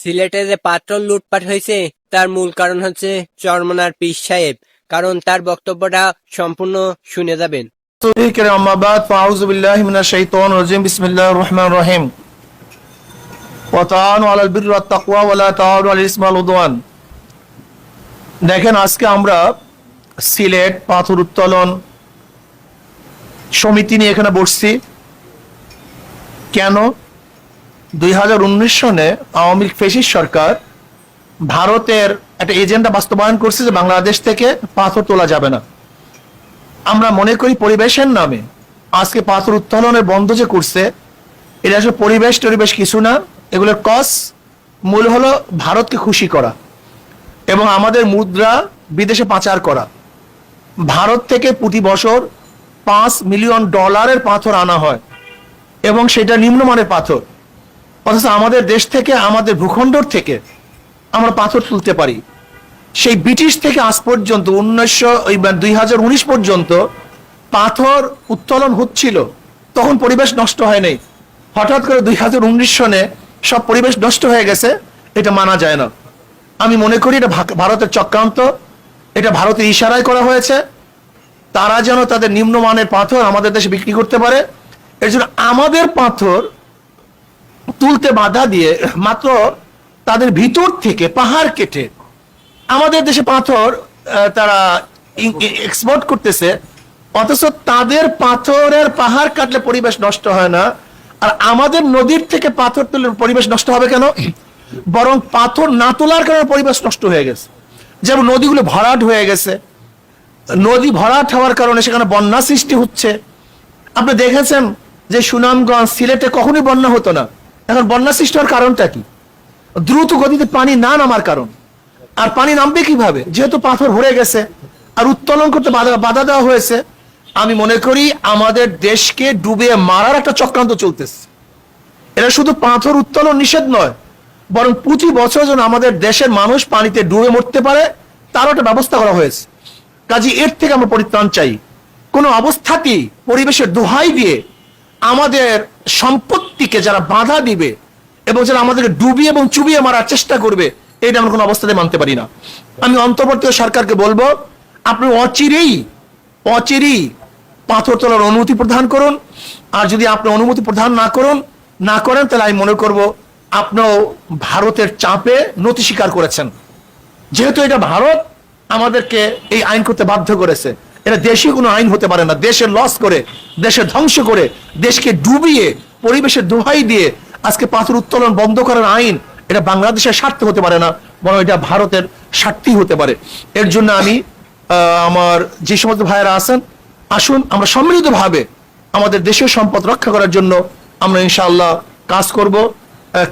সিলেটে যে পাত্র লুটপাট হয়েছে, তার মূল কারণ হচ্ছে চরমনার পীর সাহেব। কারণ তার বক্তব্যটা সম্পূর্ণ শুনে যাবেন। দেখেন, আজকে আমরা সিলেট পাথর উত্তোলন সমিতি নিয়ে এখানে বসছি। কেন? দুই হাজার উনিশ সনে আওয়ামী লীগ ফেসিস সরকার ভারতের একটা এজেন্ডা বাস্তবায়ন করছে যে বাংলাদেশ থেকে পাথর তোলা যাবে না। আমরা মনে করি পরিবেশের নামে আজকে পাথর উত্তোলনের বন্ধ যে করছে, এটা আসলে পরিবেশ টরিবেশ কিছু না, এগুলোর কস মূল হলো ভারতকে খুশি করা এবং আমাদের মুদ্রা বিদেশে পাচার করা। ভারত থেকে প্রতি বছর পাঁচ মিলিয়ন ডলারের পাথর আনা হয় এবং সেটা নিম্নমানের পাথর। অথচ আমাদের দেশ থেকে, আমাদের ভূখণ্ডর থেকে আমরা পাথর তুলতে পারি। সেই ব্রিটিশ থেকে আজ পর্যন্ত, উনিশশো দুই হাজার উনিশ পর্যন্ত পাথর উত্তোলন হচ্ছিল। তখন পরিবেশ নষ্ট হয় নাই হঠাৎ করে দুই হাজার উনিশ সনে সব পরিবেশ নষ্ট হয়ে গেছে, এটা মানা যায় না। আমি মনে করি এটা ভারতের চক্রান্ত। এটা ভারতের ইশারায় করা হয়েছে। তারা যেন তাদের নিম্নমানের পাথর আমাদের দেশে বিক্রি করতে পারে। এর জন্য আমাদের পাথর তুলতে বাধা দিয়ে মাত্র তাদের ভিতর থেকে পাহাড় কেটে আমাদের দেশে পাথর তারা এক্সপোর্ট করতেছে। অথচ তাদের পাথরের পাহাড় কাটলে পরিবেশ নষ্ট হয় না। আর আমাদের নদীর থেকে পাথর তুললে পরিবেশ নষ্ট হবে কেন? বরং পাথর না তোলার কারণে পরিবেশ নষ্ট হয়ে গেছে। যেমন নদীগুলো ভরাট হয়ে গেছে। নদী ভরাট হওয়ার কারণে সেখানে বন্যা সৃষ্টি হচ্ছে। আপনি দেখেছেন যে সুনামগঞ্জ সিলেটে কখনোই বন্যা হতো না। এখন বন্যা সৃষ্টি হওয়ার কারণটা কি? দ্রুত গতিতে পানি না নামার কারণ। আর পানি নামবে কীভাবে? যেহেতু পাথর ভরে গেছে আর উত্তোলন করতে বাধা বাধা দেওয়া হয়েছে, আমি মনে করি আমাদের দেশকে ডুবে মারার একটা চক্রান্ত চলতেছে। এটা শুধু পাথর উত্তোলন নিষেধ নয়, বরং প্রতি বছর যেন আমাদের দেশের মানুষ পানিতে ডুবে মরতে পারে, তারও একটা ব্যবস্থা করা হয়েছে। কাজে এর থেকে আমরা পরিত্রাণ চাই। কোনো অবস্থাতেই পরিবেশের দোহাই দিয়ে আমাদের সম্পত্তিকে যারা বাধা দিবে এবং যারা আমাদেরকে ডুবিয়ে এবং চুবিয়ে মারার চেষ্টা করবে, এটা আমরা কোনো অবস্থাতে মানতে পারি না। আমি অন্তর্বর্তী সরকারকে বলব, আপনি অচিরেই অচিরেই পাথর তোলার অনুমতি প্রদান করুন। আর যদি আপনি অনুমতি প্রদান না করুন, না করেন, তাহলে আমি মনে করব আপনিও ভারতের চাপে নতি স্বীকার করেছেন। যেহেতু এটা ভারত আমাদেরকে এই আইন করতে বাধ্য করেছে। এটা দেশি কোনো আইন হতে পারে না। দেশের লস করে দেশের ধ্বংস করে, দেশকে ডুবিয়ে, পরিবেশের দোহাই দিয়ে আজকে পাথর উত্তোলন বন্ধ করার আইন এটা বাংলাদেশের স্বার্থে হতে পারে না, বরং এটা ভারতের স্বার্থেই হতে পারে। এর জন্য আমি আমার যে সমস্ত ভাইয়েরা আছেন, আসুন আমরা সম্মিলিতভাবে আমাদের দেশের সম্পদ রক্ষা করার জন্য আমরা ইনশাআল্লাহ কাজ করব।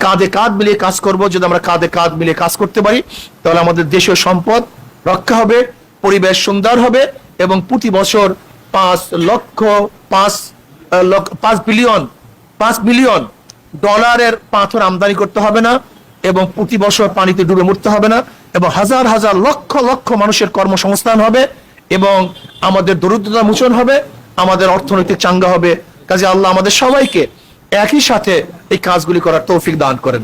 কাঁধে কাঁধ মিলিয়ে কাজ করব। যদি আমরা কাঁধে কাঁধ মিলিয়ে কাজ করতে পারি, তাহলে আমাদের দেশীয় সম্পদ রক্ষা হবে, পরিবেশ সুন্দর হবে। এবং প্রতি বছর পাঁচ লক্ষ পাঁচ পাঁচ বিলিয়ন পাঁচ বিলিয়ন ডলারের পাথর আমদানি করতে হবে না এবং প্রতি বছর পানিতে ডুবে মরতে হবে না এবং হাজার হাজার লক্ষ লক্ষ মানুষের কর্মসংস্থান হবে এবং আমাদের দরিদ্রতা মোচন হবে, আমাদের অর্থনৈতিক চাঙ্গা হবে। কাজে আল্লাহ আমাদের সবাইকে একই সাথে এই কাজগুলি করার তৌফিক দান করেন।